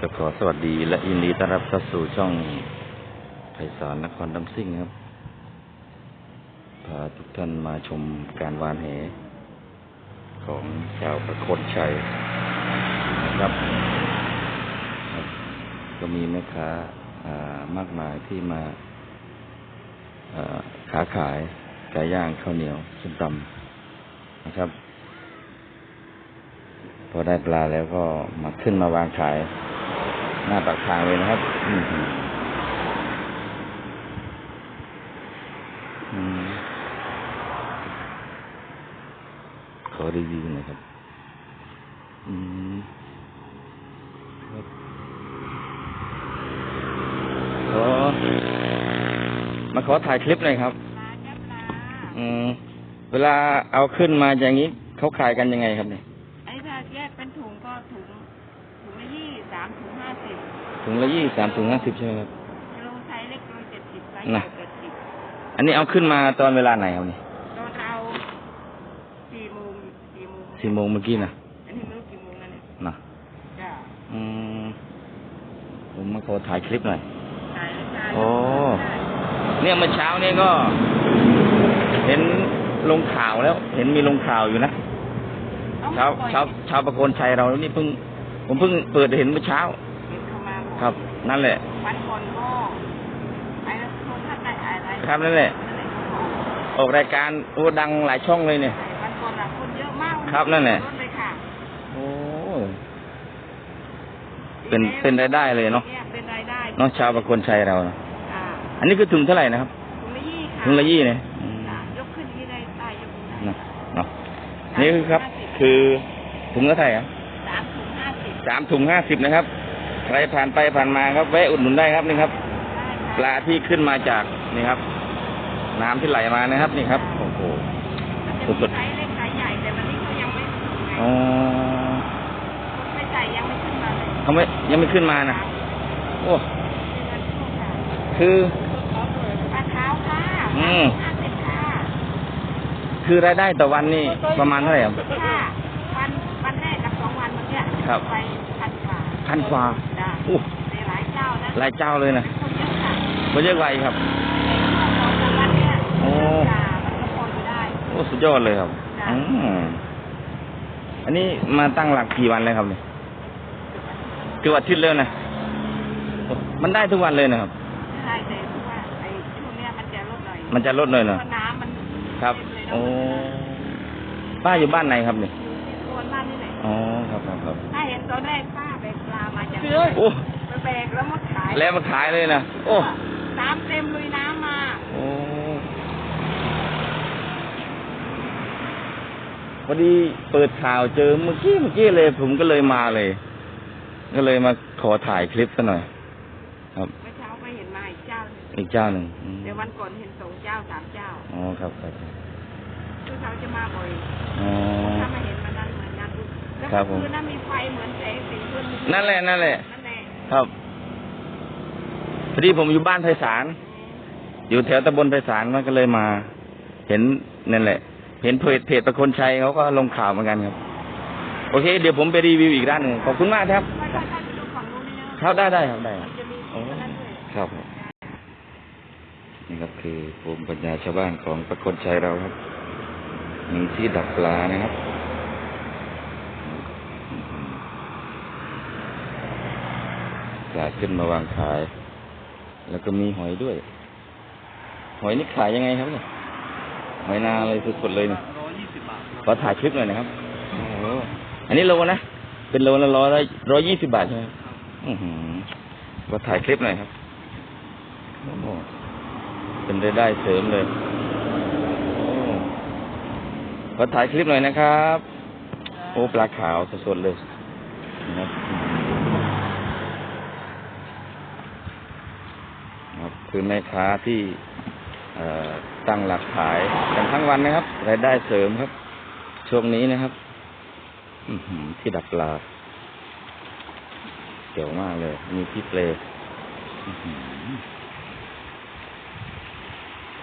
ก็ขอสวัสดีและยินดีต้อนรับเข้าสู่ช่องไพศาลนครดำซิ่งครับ พาทุกท่านมาชมการวานแห ของชาวประโคนชัยนะครับ ก็มีแม่ค้าอ่ามากมายที่มาอ่าค้าขายไก่ย่างข้าวเหนียวส้มตำนะครับพอได้ปลาแล้วก็มาขึ้นมาวางขาย หน้าปากทางเลยนะครับอือหืออืมขอรีวิวหน่อยครับ อืมขอมาขอถ่ายคลิปหน่อยครับ อืม เวลาเอาขึ้นมาอย่างนี้เขาขายกันยังไงครับเนี่ย ไอ้ถ้าแยกเป็นถุงก็ถุง ถุงละยี่สามถุงห้าสิบถุงละยี่สามถุงห้าสิบใช่ไหมครับกิโลไซส์เล็กโลเจ็ดสิบไซส์น่ะใหญ่เจ็ดสิบอันนี้เอาขึ้นมาตอนเวลาไหนครับนี่ตอนเราสี่โมงสี่โมงสี่โมงเมื่อกี้นะอันนี้ไม่รู้กี่โมงแล้วเนี่ยนะจ้ะอืมผมมาขอถ่ายคลิปหน่อยถ่ายถ่ายโอ้เนี่ยเมื่อเช้าเนี่ยก็ เห็นลงข่าวแล้ว เห็นมีลงข่าวอยู่นะเอาเช้ามาปล่อยเช้าเช้าประโคนชัยเรานี่เพิ่ง ผมเพิ่งเปิดเห็นเมื่อเช้า เห็นเขามาอกครับ นั่นแหละ วันก่อนก็ไอ้โทรทัศน์ได้อะไรครับนั่นแหละนั่นแหละเขาบอกออกรายการโอ้ดังหลายช่องเลยเนี่ยไอ้วันก่อนอะคนเยอะมากครับนั่นแหละ รถเลยค่ะโอ้เป็นเป็นรายได้เลยเนาะเนี่ยเป็นรายได้เนาะชาวประโคนชัยเรานะอ่าอันนี้คือถุงเท่าไหร่นะครับถุงละยี่ค่ะถุงละยี่เนี่ยอืมจ้ะยกขึ้นนี้ได้ได้ยกขึ้นได้เนาะเนาะนี่คือครับ คือถุงละเท่าไหร่ครับสามถุงห้า สิบสามถุงห้าสิบนะครับ ใครผ่านไปผ่านมาครับแวะอุดหนุนได้ครับนี่ครับ ปลาที่ขึ้นมาจากนี่ครับ น้ำที่ไหลมานะครับ นี่ครับโอ้โหสุสุดดๆๆไซส์เล็กไซส์ใหญ่แต่วันนี้เขายังไม่ถึงไงอ๋อไม่ใส่ยังไม่ขึ้นมาเลยเขาไม่ยังไม่ขึ้นมานะโอ้เป็นวันโชคค่ะคือขอเปิดปลาเท้าค่ะอืมห้าสิบค่ะคือรายได้ต่อวันนี่ประมาณเท่าไหร่ครับ ครับไปพันกว่าพันกว่าจ้ะโอ้ในหลายเจ้านะหลายเจ้าเลยนะเป็นคนเยอะค่ะไม่เยอะไวครับของรางวัลเนี่ยโอ้จ้ะมันก็พออยู่ได้โอ้สุดยอดเลยครับจ้ะอืมอันนี้มาตั้งหลักกี่วันแล้วครับเนี่ยคืออาทิตย์แล้วนะโอ้มันได้ทุกวันเลยนะครับใช่แต่ว่าไอ้ช่วงเนี้ยมันจะลดหน่อยมันจะลดหน่อยเหรอเพราะน้ำมันครับเต็มเลยโอ้เนาะป้าอยู่บ้านไหนครับเนี่ย อ๋อครับครับครับถ้าเห็นตอนแรกป้าไปปลามาจากโอ้ไปแบกแล้วมาขายแล้วมาขายเลยนะโอ้น้ำเต็มลุยน้ำมาโอ้พอดีเปิดข่าวเจอเมื่อกี้เมื่อกี้เลย ผมก็เลยมาเลย ก็เลยมาขอถ่ายคลิปซะหน่อย ครับเมื่อเช้าไปเห็นมาอีกเจ้าหนึ่งอีกเจ้าหนึ่งอืมเดี๋ยววันก่อนเห็นสองเจ้าสามเจ้าอ๋อครับครับคือเขาจะมาบ่อยอ๋อ ครับผม คือนั้นมีไฟเหมือนแสงสีเพื่อนนั่นแหละนั่นแหละ นั่นแหละครับพอดีผมอยู่บ้านไพศาลอยู่แถวตำบลไพศาลมันก็เลยมา เห็นนั่นแหละ เห็นเพจเพจประคนชัยเขาก็ลงข่าวเหมือนกันครับ โอเค เดี๋ยวผมไปรีวิวอีกด้านหนึ่งขอบคุณมากครับไม่ค่อยเข้าไปดูฝั่งนู้นนี่นะครับได้ได้ครับได้คมัรับนจะมีโอ้คนนั้นด้วย ครับผมนี่ครับคือภูมิปัญญาชาวบ้านของประคนชัยเราครับ มีที่ดักปลานะครับ ปลาขึ้นมาวางขาย แล้วก็มีหอยด้วย หอยนี่ขายยังไงครับเนี่ยหอยนาเลยสดๆเลยเนี่ยขอถ่ายคลิปหน่อยนะครับโอ้โหอันนี้โลนะ เป็นโลละร้อยร้อยยี่สิบบาทใช่ไหมครับอือหือขอถ่ายคลิปหน่อยครับโอ้โหเป็นรายได้เสริมเลยโอ้ขอถ่ายคลิปหน่อยนะครับ โอ้ปลาขาวสดๆเลยนะครับ ครับ คือแม่ค้าที่ตั้งหลักขายกันทั้งวันนะครับรายได้เสริมครับ ช่วงนี้นะครับที่ดักปลาเจ๋วมากเลย มีที่เปล